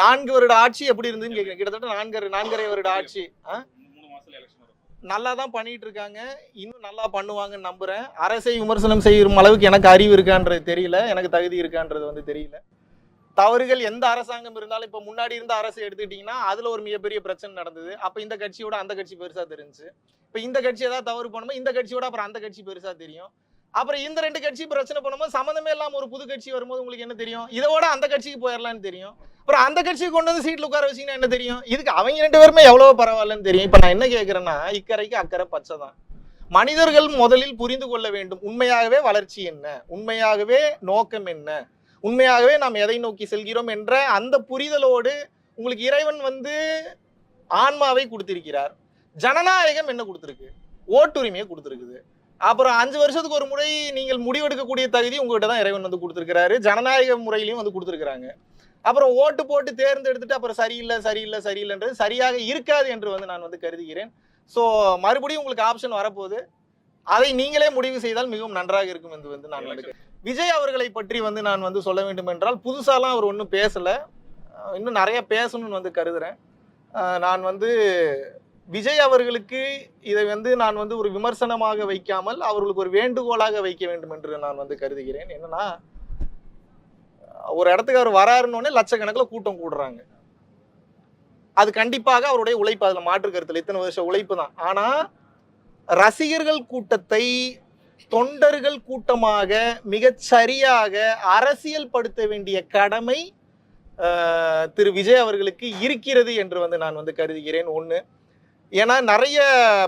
நான்கு வருட ஆட்சி எப்படி இருந்ததுன்னு கேட்குறேன் கிட்டத்தட்ட நான்கரை நான்கரை வருட ஆட்சி. நல்லா தான் பண்ணிட்டு இருக்காங்க இன்னும் நல்லா பண்ணுவாங்கன்னு நம்புறேன். அரசை விமர்சனம் செய்யும் அளவுக்கு எனக்கு அறிவு இருக்கான்றது தெரியல. எனக்கு தகுதி இருக்கான்றது வந்து தெரியல. தவறுகள் எந்த அரசாங்கம் இருந்தாலும் இப்போ முன்னாடி இருந்த அரசு எடுத்துக்கிட்டிங்கன்னா அதில் ஒரு மிகப்பெரிய பிரச்சனை நடந்தது. அப்போ இந்த கட்சியோட அந்த கட்சி பெருசாக தெரிஞ்சுச்சு இப்போ இந்த கட்சி ஏதாவது தவறு பண்ணுமோ? இந்த கட்சியோட அப்புறம் அந்த கட்சி பெருசாக தெரியும். அப்புறம் இந்த ரெண்டு கட்சி பிரச்சனை பண்ணும்போது சம்மந்தமே இல்லாமல் ஒரு புது கட்சி வரும்போது உங்களுக்கு என்ன தெரியும்? இதோட அந்த கட்சிக்கு போயிடலான்னு தெரியும். அப்புறம் அந்த கட்சியை கொண்டு வந்து சீட்டில் உட்கார வச்சீங்கன்னா என்ன தெரியும்? இதுக்கு அவங்க ரெண்டு பேருமே எவ்வளோ பரவாயில்லன்னு தெரியும். இப்போ நான் என்ன கேட்குறேன்னா இக்கரைக்கு அக்கறை பச்சை தான் மனிதர்கள் முதலில் புரிந்து கொள்ள வேண்டும். உண்மையாகவே வளர்ச்சி என்ன? உண்மையாகவே நோக்கம் என்ன? உண்மையாகவே நாம் எதை நோக்கி செல்கிறோம் என்ற அந்த புரிதலோடு உங்களுக்கு இறைவன் வந்து ஆன்மாவை கொடுத்திருக்கிறார். ஜனநாயகம் என்ன கொடுத்துருக்கு? ஓட்டுரிமையை கொடுத்துருக்குது. அப்புறம் அஞ்சு வருஷத்துக்கு ஒரு முறை நீங்கள் முடிவெடுக்கக்கூடிய தகுதி உங்ககிட்ட தான் இறைவன் வந்து கொடுத்துருக்கிறாரு. ஜனநாயக முறையிலையும் வந்து கொடுத்துருக்குறாங்க. அப்புறம் ஓட்டு போட்டு தேர்ந்தெடுத்துட்டு அப்புறம் சரியில்லை சரியில்லை சரியில்லைன்றது சரியாக இருக்காது என்று வந்து நான் வந்து கருதுகிறேன். ஸோ மறுபடியும் உங்களுக்கு ஆப்ஷன் வரப்போகுது. அதை நீங்களே முடிவு செய்தால் மிகவும் நன்றாக இருக்கும் என்று வந்து நான் நினைக்கிறேன் விஜய் அவர்களை பற்றி வந்து நான் வந்து சொல்ல வேண்டும் என்றால் புதுசாலாம் அவர் ஒன்றும் பேசலை. இன்னும் நிறைய பேசணும்னு வந்து கருதுறேன். அஹ் நான் வந்து விஜய் அவர்களுக்கு இதை வந்து நான் வந்து ஒரு விமர்சனமாக வைக்காமல் அவர்களுக்கு ஒரு வேண்டுகோளாக வைக்க வேண்டும் என்று நான் வந்து கருதுகிறேன். என்னன்னா ஒரு இடத்துக்கு அவர் வராருன்னொடனே லட்சக்கணக்கில் கூட்டம் கூடுறாங்க. அது கண்டிப்பாக அவருடைய உழைப்பு அதில் மாற்று கருத்தில் இத்தனை வருஷம் உழைப்பு தான். ஆனால் ரசிகர்கள் கூட்டத்தை தொண்டர்கள் கூட்டமாக மிகச் சரியாக அரசியல் படுத்த வேண்டிய கடமை திரு விஜய் அவர்களுக்கு இருக்கிறது என்று வந்து நான் வந்து கருதுகிறேன். ஒன்று ஏன்னா நிறைய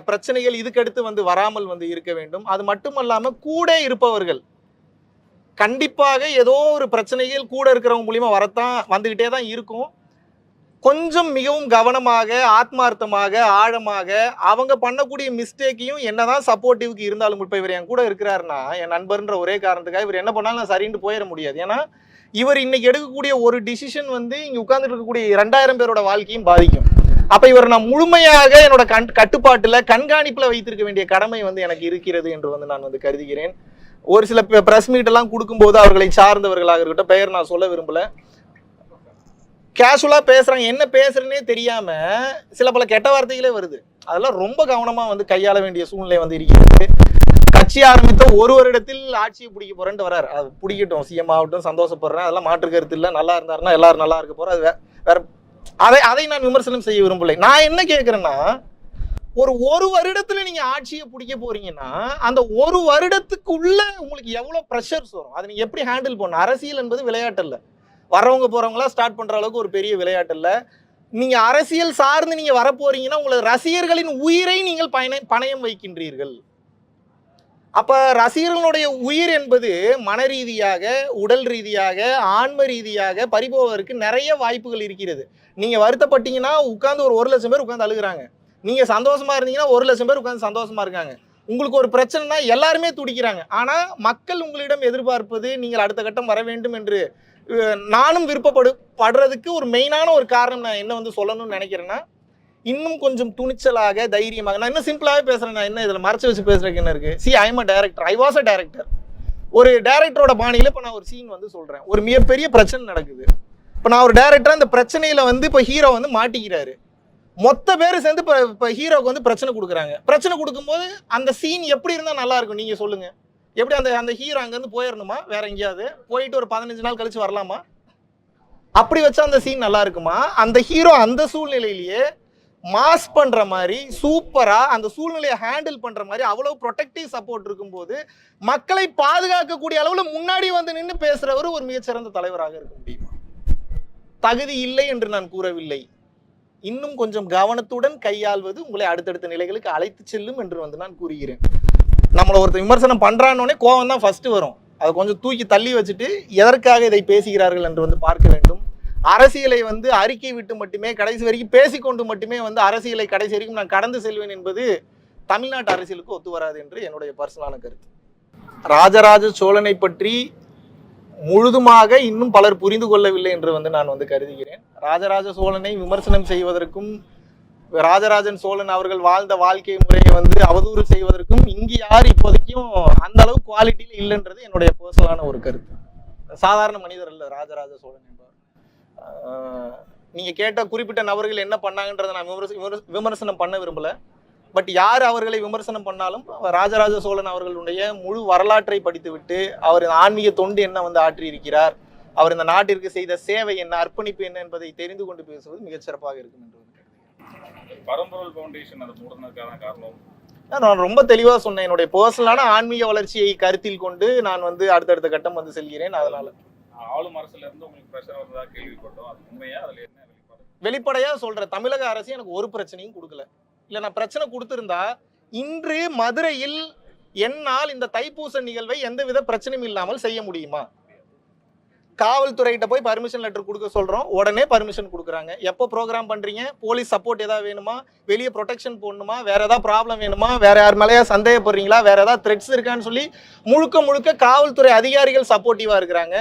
பிரச்சனைகள் இதுக்கடுத்து வந்து வராமல் வந்து இருக்க வேண்டும். அது மட்டுமல்லாமல் கூட இருப்பவர்கள் கண்டிப்பாக ஏதோ ஒரு பிரச்சனைகள் கூட இருக்கிறவங்க மூலியமாக வரத்தான் வந்துக்கிட்டே தான் இருக்கும். கொஞ்சம் மிகவும் கவனமாக ஆத்மார்த்தமாக ஆழமாக அவங்க பண்ணக்கூடிய மிஸ்டேக்கையும் என்னதான் சப்போர்ட்டிவ்க்கு இருந்தாலும் இப்போ இவர் என் கூட இருக்கிறாருன்னா என் நண்பர்ன்ற ஒரே காரணத்துக்காக இவர் என்ன பண்ணாலும் நான் சரின்ட்டு போயிட முடியாது. ஏன்னா இவர் இன்னைக்கு எடுக்கக்கூடிய ஒரு டிசிஷன் வந்து இங்கே உட்கார்ந்துட்டு இருக்கக்கூடிய ரெண்டாயிரம் பேரோட வாழ்க்கையும் பாதிக்கும். அப்ப இவர் நான் முழுமையாக என்னோட கண் கட்டுப்பாட்டுல கண்காணிப்புல வைத்திருக்க வேண்டிய கடமை வந்து எனக்கு இருக்கிறது என்று வந்து நான் வந்து கருதுகிறேன். ஒரு சில பிரஸ் மீட் எல்லாம் கொடுக்கும்போது அவர்களை சார்ந்தவர்களாக இருக்கட்டும் பெயர் நான் சொல்ல விரும்பல. கேஷுவலாக பேசுகிறாங்க என்ன பேசுறேன்னே தெரியாமல் சில பல கெட்ட வார்த்தைகளே வருது. அதெல்லாம் ரொம்ப கவனமாக வந்து கையாள வேண்டிய சூழ்நிலை வந்து இருக்கிறது. கட்சி ஆரம்பித்த ஒரு வருடத்தில் ஆட்சியை பிடிக்க போறேன்ட்டு வராரு. அது பிடிக்கட்டும். சிஎம் ஆகட்டும் சந்தோஷப்படுறேன். அதெல்லாம் மாற்று கருத்து இல்லை. நல்லா இருந்தாருன்னா எல்லாரும் நல்லா இருக்க போகிறோம் அது வேற அதை அதை நான் விமர்சனம் செய்ய விரும்பலை நான் என்ன கேட்குறேன்னா ஒரு ஒரு வருடத்துல நீங்க ஆட்சியை பிடிக்க போறீங்கன்னா அந்த ஒரு வருடத்துக்குள்ள உங்களுக்கு எவ்வளவு ப்ரெஷர்ஸ் வரும்? அதை நீங்க எப்படி ஹேண்டில் பண்ணணும்? அரசியல் என்பது விளையாட்டு இல்லை வரவங்க போறவங்களா ஸ்டார்ட் பண்ற அளவுக்கு ஒரு பெரிய விளையாட்டு இல்லை நீங்க அரசியல் சார்ந்து நீங்க வரப்போறீங்கன்னா உங்களது ரசிகர்களின் உயிரை நீங்கள் பயண பணயம் வைக்கின்றீர்கள். அப்ப ரசிகர்களுடைய உயிர் என்பது மன ரீதியாக உடல் ரீதியாக ஆன்ம ரீதியாக பறிபோவதற்கு நிறைய வாய்ப்புகள் இருக்கிறது. நீங்கள் வருத்தப்பட்டீங்கன்னா உட்காந்து ஒரு ஒரு லட்சம் பேர் உட்காந்து அழுகுறாங்க. நீங்கள் சந்தோஷமா இருந்தீங்கன்னா ஒரு லட்சம் பேர் உட்காந்து சந்தோஷமா இருக்காங்க. உங்களுக்கு ஒரு பிரச்சனைனா எல்லாருமே துடிக்கிறாங்க. ஆனால் மக்கள் உங்களிடம் எதிர்பார்ப்பது நீங்கள் அடுத்த கட்டம் வர வேண்டும் என்று நானும் விருப்பப்படு படுறதுக்கு ஒரு மெயினான ஒரு காரணம் நான் என்ன வந்து சொல்லணும்னு நினைக்கிறேன்னா இன்னும் கொஞ்சம் துணிச்சலாக தைரியமாக நான் இன்னும் சிம்பிளாகவே பேசுகிறேன் நான் என்ன இதில் மறைச்சி வச்சு பேசுகிறதுக்கு என்ன இருக்குது C I M a director I was a director ஒரு டேரக்டரோட பாணியில் இப்போ நான் ஒரு சீன் வந்து சொல்கிறேன் ஒரு மிகப்பெரிய பிரச்சனை நடக்குது. இப்போ நான் ஒரு டேரக்டர் அந்த பிரச்சனையில் வந்து இப்போ ஹீரோ வந்து மாட்டிக்கிறாரு. மொத்த பேர் சேர்ந்து இப்போ இப்போ ஹீரோவுக்கு வந்து பிரச்சனை கொடுக்குறாங்க. பிரச்சனை கொடுக்கும்போது அந்த சீன் எப்படி இருந்தால் நல்லா இருக்கும்? நீங்கள் சொல்லுங்கள் எப்படி அந்த அந்த ஹீரோ அங்கேருந்து போயிடணுமா வேற எங்கேயாவது? போயிட்டு ஒரு பதினஞ்சு நாள் கழிச்சு வரலாமா? அப்படி வச்சா அந்த சீன் நல்லா இருக்குமா? அந்த ஹீரோ அந்த சூழ்நிலையிலேயே மாஸ் பண்ற மாதிரி சூப்பரா அந்த சூழ்நிலையை ஹேண்டில் பண்ற மாதிரி அவ்வளவு ப்ரொடெக்டிவ் சப்போர்ட் இருக்கும்போது மக்களை பாதுகாக்கக்கூடிய அளவுல முன்னாடி வந்து நின்று பேசுறவர் ஒரு மிகச்சிறந்த தலைவராக இருக்க முடியும். தகுதி இல்லை என்று நான் கூறவில்லை. இன்னும் கொஞ்சம் கவனத்துடன் கையாள்வது உங்களை அடுத்தடுத்த நிலைகளுக்கு அழைத்து செல்லும் என்று வந்து நான் கூறுகிறேன். நம்மளை ஒருத்தர் விமர்சனம் பண்றான்னொடனே கோவம் தான் ஃபர்ஸ்ட் வரும். அதை கொஞ்சம் தூக்கி தள்ளி வச்சுட்டு எதற்காக இதை பேசுகிறார்கள் என்று வந்து பார்க்க வேண்டும். அரசியலை வந்து அறிக்கை விட்டு மட்டுமே கடைசி வரைக்கும் பேசிக்கொண்டு மட்டுமே வந்து அரசியலை கடைசி வரைக்கும் நான் கடந்து செல்வேன் என்பது தமிழ்நாட்டு அரசியலுக்கு ஒத்து வராது என்று என்னுடைய பர்சனலான கருத்து. ராஜராஜ சோழனை பற்றி முழுதுமாக இன்னும் பலர் புரிந்து கொள்ளவில்லை என்று வந்து நான் வந்து கருதுகிறேன். ராஜராஜ சோழனை விமர்சனம் செய்வதற்கும் ராஜராஜன் சோழன் அவர்கள் வாழ்ந்த வாழ்க்கை முறையை வந்து அவதூறு செய்வதற்கும் இங்கு யார் இப்போதைக்கும் அந்த அளவு குவாலிட்டியில் இல்லைன்றது என்னுடைய பர்சனலான ஒரு கருத்து. சாதாரண மனிதர் அல்ல ராஜராஜ சோழன் என்பவர். நீங்கள் நீங்க கேட்ட குறிப்பிட்ட நபர்கள் என்ன பண்ணாங்கன்றதை நான் விமர்ச- விமர்சனம் பண்ண விரும்பல. பட் யார் அவர்களை விமர்சனம் பண்ணாலும் ராஜராஜ சோழன் அவர்களுடைய முழு வரலாற்றை படித்துவிட்டு அவர் ஆன்மீக தொண்டு என்ன வந்து ஆற்றியிருக்கிறார் அவர் இந்த நாட்டிற்கு செய்த சேவை என்ன அர்ப்பணிப்பு என்ன என்பதை தெரிந்து கொண்டு பேசுவது மிகச் சிறப்பாக இருக்கும் என்று. பரம்பொருள் ஃபவுண்டேஷன் அதை மூடுனதுக்கான காரணம்? நான் ரொம்ப தெளிவா சொன்னேன். என்னுடைய பர்சனலான ஆன்மீக வளர்ச்சியை கருத்தில் கொண்டு நான் வந்து அடுத்தடுத்த கட்டம் வந்து செல்கிறேன். அதனால ஆளும் அரசுல இருந்து உங்களுக்கு பிரஷர் வந்ததா கேள்விப்பட்டோம். அது உண்மையா? அதுல என்ன வெளிப்பாடு? வெளிப்படையா சொல்றேன். தமிழக அரசு எனக்கு ஒரு பிரச்சனையும் கொடுக்கல. இல்லை நான் பிரச்சனை கொடுத்துருந்தா இன்று மதுரையில் என்னால் இந்த தைப்பூச நிகழ்வை எந்தவித பிரச்சனையும் இல்லாமல் செய்ய முடியுமா? காவல்துறைகிட்ட போய் பர்மிஷன் லெட்டர் கொடுக்க சொல்கிறோம் உடனே பர்மிஷன் கொடுக்குறாங்க. எப்போ ப்ரோக்ராம் பண்ணுறீங்க போலீஸ் சப்போர்ட் ஏதாவது வேணுமா? வெளியே ப்ரொடெக்ஷன் போடணுமா? வேறு ஏதாவது ப்ராப்ளம் வேணுமா? வேறு யார் மேலேயா சந்தேகப்படுறீங்களா? வேறு ஏதாவது த்ரெட்ஸ் இருக்கான்னு சொல்லி முழுக்க முழுக்க காவல்துறை அதிகாரிகள் சப்போர்ட்டிவாக இருக்கிறாங்க.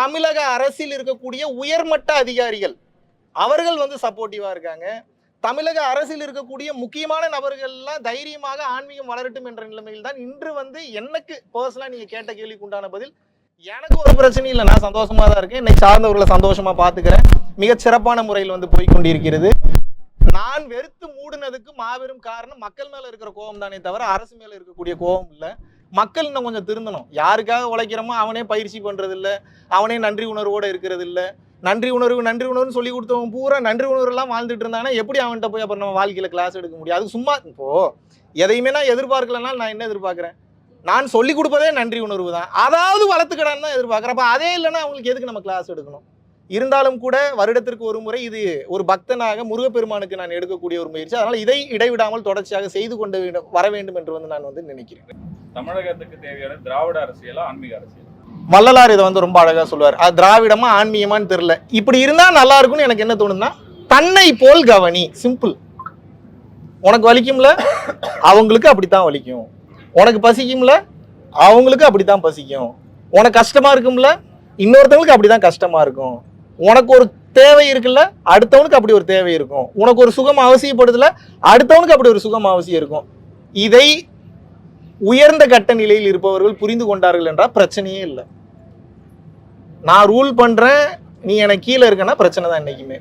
தமிழக அரசில் இருக்கக்கூடிய உயர்மட்ட அதிகாரிகள் அவர்கள் வந்து சப்போர்ட்டிவாக இருக்காங்க. தமிழக அரசில் இருக்கக்கூடிய முக்கியமான நபர்கள்லாம் தைரியமாக ஆன்மீகம் வளரட்டும் என்ற நிலைமையில் தான் இன்று வந்து எனக்கு பர்சனலாக நீங்கள் கேட்ட கேள்விக்கு உண்டான பதில் எனக்கு ஒரு பிரச்சனையும் இல்லை. நான் சந்தோஷமாக தான் இருக்கேன். என்னை சார்ந்தவர்களை சந்தோஷமாக பார்த்துக்கிறேன். மிக சிறப்பான முறையில் வந்து போய்கொண்டிருக்கிறது நான் வெறுத்து மூடினதுக்கு மாபெரும் காரணம் மக்கள் மேலே இருக்கிற கோபம் தானே தவிர அரசு மேலே இருக்கக்கூடிய கோபம் இல்லை. மக்கள் இன்னும் கொஞ்சம் திருந்தணும். யாருக்காக உழைக்கிறோமோ அவனே பயிற்சி பண்ணுறதில்ல அவனே நன்றி உணர்வோடு இருக்கிறது நன்றி உணர்வு நன்றி உணர்வுன்னு சொல்லி கொடுத்தவன் பூரா நன்றி உணர்வுலாம் வாழ்ந்துட்டு இருந்தானா எப்படி அவன்கிட்ட போய் அப்புறம் நம்ம வாழ்க்கையில் கிளாஸ் எடுக்க முடியும்? அது சும்மா இப்போ எதையுமே நான் எதிர்பார்க்கலன்னா நான் என்ன எதிர்பார்க்குறேன்? நான் சொல்லிக் கொடுப்பதே நன்றி உணர்வு தான். அதாவது வளர்த்துக்கடான்னு தான் எதிர்பார்க்குறேன். அப்போ அதே இல்லைன்னா அவங்களுக்கு எதுக்கு நம்ம கிளாஸ் எடுக்கணும்? இருந்தாலும் கூட வருடத்திற்கு ஒரு முறை இது ஒரு பக்தனாக முருகப்பெருமானுக்கு நான் எடுக்கக்கூடிய ஒரு முயற்சி. அதனால் இதை இடைவிடாமல் தொடர்ச்சியாக செய்து கொண்டு வேண்டும்- வர வேண்டும் என்று வந்து நான் வந்து நினைக்கிறேன். தமிழகத்துக்கு தேவையான திராவிட அரசியலா ஆன்மீக அரசியல்? வள்ளலார் இதை வந்து ரொம்ப அழகாக சொல்லுவார். அது திராவிடமா ஆன்மீகமான்னு தெரில இப்படி இருந்தால் நல்லா இருக்கும்னு எனக்கு என்ன தோணுதுன்னா தன்னை போல் கவனி. சிம்பிள் உனக்கு வலிக்கும்ல? அவங்களுக்கு அப்படித்தான் வலிக்கும். உனக்கு பசிக்கும்ல? அவங்களுக்கு அப்படித்தான் பசிக்கும். உனக்கு கஷ்டமா இருக்கும்ல? இன்னொருத்தவங்களுக்கு அப்படிதான் கஷ்டமா இருக்கும். உனக்கு ஒரு தேவை இருக்குல்ல? அடுத்தவனுக்கு அப்படி ஒரு தேவை இருக்கும். உனக்கு ஒரு சுகம் அவசியப்படுதுல? அடுத்தவனுக்கு அப்படி ஒரு சுகம் அவசியம் இருக்கும். இதை உயர்ந்த கட்ட நிலையில் இருப்பவர்கள் புரிந்து கொண்டார்கள் என்றால் பிரச்சனையே இல்லை. நான் ரூல் பண்றேன் நீ எனக்கு கீழே இருக்கனா பிரச்சனை தான் என்னைக்குமே.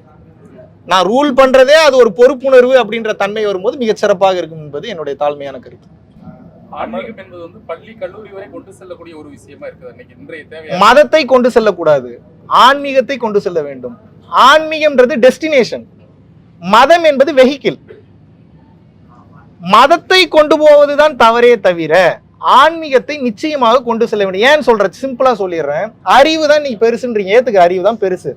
நான் ரூல் பண்றதே அது ஒரு பொறுப்புணர்வு அப்படின்ற தன்மை வரும்போது மிகச் சிறப்பாக இருக்கும் என்பது என்னுடைய தாழ்மையான கருத்து. ஆன்மீகம் என்பது வந்து பள்ளி கல்லூரி வரை கொண்டு செல்லக்கூடிய ஒரு விஷயமா இருக்குது. இன்றைய தேவை மதத்தை கொண்டு செல்லக்கூடாது. ஆன்மீகத்தை கொண்டு செல்ல வேண்டும். ஆன்மீகம்ன்றது டெஸ்டினேஷன் மதம் என்பது வெஹிக்கிள் மதத்தை கொண்டு போவதுதான் தவறே தவிர ஆன்மீகத்தை நிச்சயமாக கொண்டு செல்ல வேண்டும். ஏன் சொல்ற சிம்பிளா சொல்லிடுறேன். அறிவு தான் நீ பெருசுன்றீங்க ஏத்துக்க அறிவு தான் பெருசு.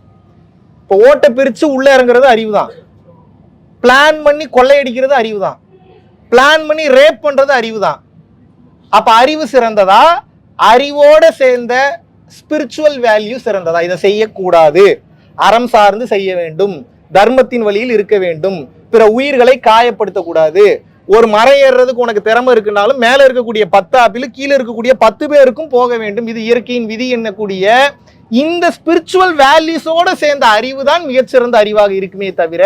இப்போ ஓட்டை பிரிச்சு உள்ள இறங்குறது அறிவு தான். பிளான் பண்ணி கொள்ளையடிக்கிறது அறிவு தான். பிளான் பண்ணி ரேப் பண்றது அறிவு தான். அப்ப அறிவு சிறந்ததா? அறிவோட சேர்ந்த ஸ்பிரிச்சுவல் வேல்யூ சிறந்ததா? இதை செய்யக்கூடாது. அறம் சார்ந்து செய்ய வேண்டும். தர்மத்தின் வழியில் இருக்க வேண்டும். பிற உயிர்களை காயப்படுத்தக்கூடாது. ஒரு மரம் ஏறுறதுக்கு உனக்கு திறமை இருக்குனாலும் மேலே இருக்கக்கூடிய பத்து ஆப்பிள் கீழே இருக்கக்கூடிய பத்து பேருக்கும் போக வேண்டும். இது இயற்கையின் விதி என்னக்கூடிய இந்த ஸ்பிரிச்சுவல் வேல்யூஸோட சேர்ந்த அறிவு தான் மிகச்சிறந்த அறிவாக இருக்குமே தவிர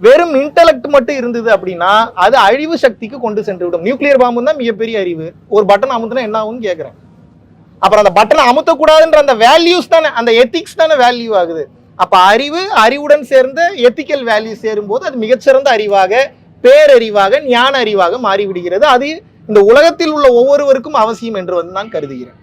வெறும் இன்டலெக்ட் மட்டும் இருந்தது அப்படின்னா அது அழிவு சக்திக்கு கொண்டு சென்று விடும் நியூக்ளியர் பாம்பு தான் மிகப்பெரிய அறிவு. ஒரு பட்டன் அமுத்துனா என்ன ஆகும்னு கேட்குறேன் அப்புறம் அந்த பட்டனை அமுத்தக்கூடாதுன்ற அந்த வேல்யூஸ் தானே அந்த எத்திக்ஸ் தானே வேல்யூ ஆகுது. அப்போ அறிவு அறிவுடன் சேர்ந்த எத்திக்கல் வேல்யூ சேரும்போது அது மிகச்சிறந்த அறிவாக பேரறிவாக ஞான அறிவாக மாறிவிடுகிறது. அது இந்த உலகத்தில் உள்ள ஒவ்வொருவருக்கும் அவசியம் என்று வந்து நான் கருதுகிறேன்.